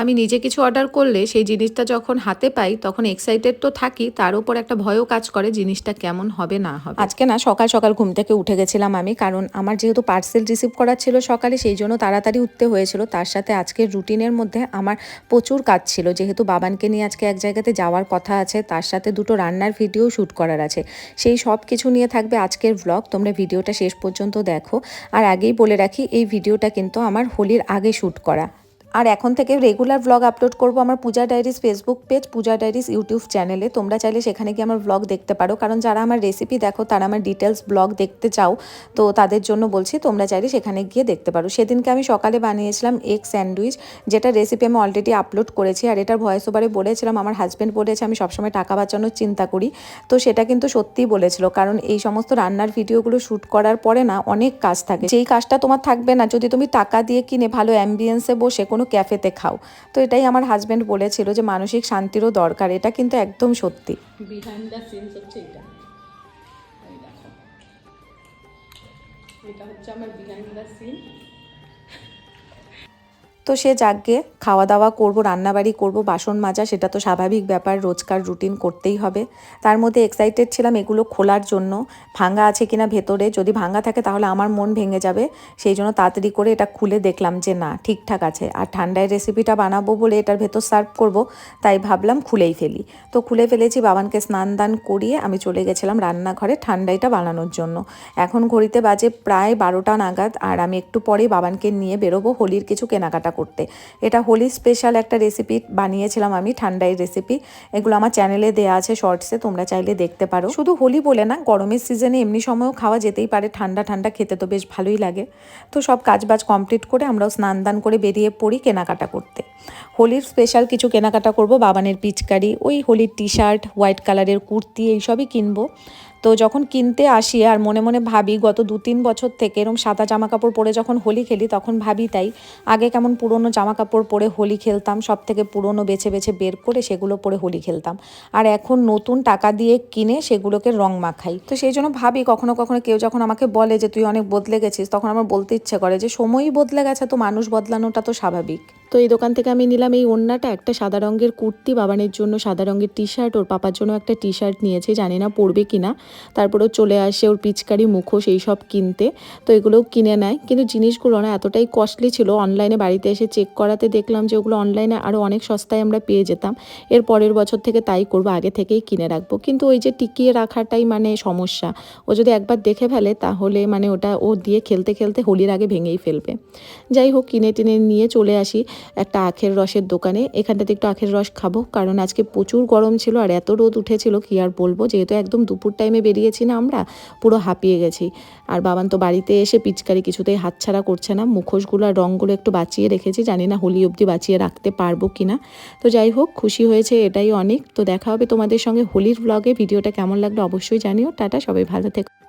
আমি নিজে কিছু অর্ডার করলে সেই জিনিসটা যখন হাতে পাই, তখন এক্সাইটেড তো থাকি, তার উপর একটা ভয়ও কাজ করে জিনিসটা কেমন হবে, না হবে। আজকে না সকাল সকাল ঘুম থেকে উঠে গেছিলাম আমি, কারণ আমার যেহেতু পার্সেল রিসিভ করার ছিল সকালে, সেই জন্য তাড়াতাড়ি উঠতে হয়েছিল। তার সাথে আজকের রুটিনের মধ্যে আমার প্রচুর কাজ ছিল। যেহেতু বাবানকে নিয়ে আজকে এক জায়গাতে যাওয়ার কথা আছে, তার সাথে দুটো রান্নার ভিডিও শ্যুট করার আছে। সেই সব কিছু নিয়ে থাকবে আজকের ব্লগ তোমরা ভিডিওটা শেষ পর্যন্ত দেখো। আর আগেই বলে রাখি, এই ভিডিওটা কিন্তু আমার হোলির আগে শ্যুট করা। আর এখন থেকে রেগুলার ব্লগ আপলোড করব আমার Puja diaries Facebook page Puja diaries YouTube চ্যানেলে তোমরা চাইলে সেখানে গিয়ে আমার ব্লগ দেখতে পারো। কারণ যারা আমার রেসিপি দেখো, তারা আমার ডিটেলস ব্লগ দেখতে চাও, তো তাদের জন্য বলছি তোমরা চাইলে সেখানে গিয়ে দেখতে পারো। সেদিনকে আমি সকালে বানিয়েছিলাম এগ স্যান্ডউইচ যেটা রেসিপি আমি অলরেডি আপলোড করেছি। আর এটার ভয়েস ওভারে বলেছিলাম, আমার হাজব্যান্ড বলেছে, আমি সবসময় টাকা বাঁচানোর চিন্তা করি। তো সেটা কিন্তু সত্যিই বলেছিল, কারণ এই সমস্ত রান্নার ভিডিওগুলো শ্যুট করার পরে না অনেক কাজ থাকে। যেই কাজটা তোমার থাকবে না, যদি তুমি টাকা দিয়ে কিনে ভালো অ্যাম্বিয়েন্সে বসে কোনো ক্যাফেতে খাও। তো এটাই আমার হাজব্যান্ড বলেছিল যে মানসিক শান্তিরও দরকার, এটা কিন্তু একদম সত্যি। এটা। হচ্ছে আমার বিহাইন্ড দ্য সিন তো সে যাকগে খাওয়া দাওয়া করব, রান্নাবাড়ি করব, বাসন মাজা, সেটা তো স্বাভাবিক ব্যাপার, রোজকার রুটিন করতেই হবে। তার মধ্যে এক্সাইটেড ছিলাম এগুলো খোলার জন্য। ভাঙা আছে কিনা ভেতরে, যদি ভাঙা থাকে তাহলে আমার মন ভেঙে যাবে। সেই জন্য তাড়াতাড়ি করে এটা খুলে দেখলাম যে না, ঠিকঠাক আছে। আর ঠান্ডায় রেসিপিটা বানাবো বলে এটার ভেতর সার্ভ করব, তাই ভাবলাম খুলেই ফেলি। তো খুলে ফেলেছি, বাবানকে স্নান দান করিয়ে আমি চলে গেছিলাম রান্নাঘরে ঠান্ডাইটা বানানোর জন্য। এখন ঘড়িতে বাজে প্রায় বারোটা নাগাদ, আর আমি একটু পরেই বাবানকে নিয়ে বেরোবো, হোলির কিছু কেনাকাটা করতে। এটা হোলি স্পেশাল একটা রেসিপি বানিয়েছিলাম আমি ঠান্ডাই রেসিপি এগুলো আমার চ্যানেলে দেওয়া আছে শর্টসে তোমরা চাইলে দেখতে পারো। শুধু হোলি বলে না, গরমের সিজনে এমনি সময়ও খাওয়া যেতেই পারে, ঠান্ডা ঠান্ডা খেতে তো বেশ ভালোই লাগে। তো সব কাজবাজ কমপ্লিট করে আমরাও স্নান দান করে বেরিয়ে পড়ি কেনাকাটা করতে। হোলির স্পেশাল কিছু কেনাকাটা করব, বাবানের পিচকারি, ওই হোলির টি শার্ট হোয়াইট কালারের কুর্তি, এইসবই কিনবো। তো যখন কিনতে আসি আর মনে মনে ভাবি গত দু তিন বছর থেকে এরকম সাদা জামা কাপড় পরে যখন হোলি খেলি তখন ভাবি তাই, আগে কেমন পুরনো জামা কাপড় পরে হোলি খেলতাম সব থেকে পুরনো বেছে বেছে বের করে সেগুলো পরে হোলি খেলতাম। আর এখন নতুন টাকা দিয়ে কিনে সেগুলোকে রং মাখাই। তো সেই জন্য ভাবি কখনো কখনো কেউ যখন আমাকে বলে যে, তুই অনেক বদলে গেছিস, তখন আমার বলতে ইচ্ছে করে যে, সময়ই বদলে গেছে তো মানুষ বদলানোটা তো স্বাভাবিক। তো এই দোকান থেকে আমি নিলাম এই ওড়নাটা, একটা সাদা রঙের কুর্তি, বাবানের জন্য সাদা রঙের টি শার্ট ওর পাপার জন্য একটা টি শার্ট নিয়েছে, জানি না পরবে কিনা। তারপরেও চলে আসে ওর পিচকারি মুখোশ এই সব কিনতে। তো এগুলোও কিনে নেয়। কিন্তু জিনিসগুলো না এতটাই কস্টলি ছিল অনলাইনে বাড়িতে এসে চেক করাতে দেখলাম যে ওগুলো অনলাইনে আরও অনেক সস্তায় আমরা পেয়ে যেতাম। এর পরের বছর থেকে তাই করব, আগে থেকেই কিনে রাখব। কিন্তু ওই যে টিকিয়ে রাখাটাই মানে সমস্যা। ও যদি একবার দেখে ফেলে, তাহলে মানে ওটা ও দিয়ে খেলতে খেলতে হোলির আগে ভেঙেই ফেলবে। যাই হোক, কিনে টিনে নিয়ে চলে আসি। একটা আখের রসের দোকানে। এখানটাতে একটু আখের রস খাব, কারণ আজকে প্রচুর গরম ছিল আর এত রোদ উঠেছিল, কি আর বলব? যেহেতু একদম দুপুর টাইমে বেরিয়েছি না আমরা, পুরো হাঁপিয়ে গেছি। আর বাবান তো বাড়িতে এসে পিচকারি কিছুতেই হাতছাড়া করছে না। মুখোশগুলো আর রঙগুলো একটু বাঁচিয়ে রেখেছি, জানি না হোলি অবধি বাঁচিয়ে রাখতে পারব কি না তো যাই হোক, খুশি হয়েছে এটাই অনেক। তো দেখা হবে তোমাদের সঙ্গে হোলির ব্লগে ভিডিওটা কেমন লাগল অবশ্যই জানিও। টাটা, সবাই ভালো থেকো।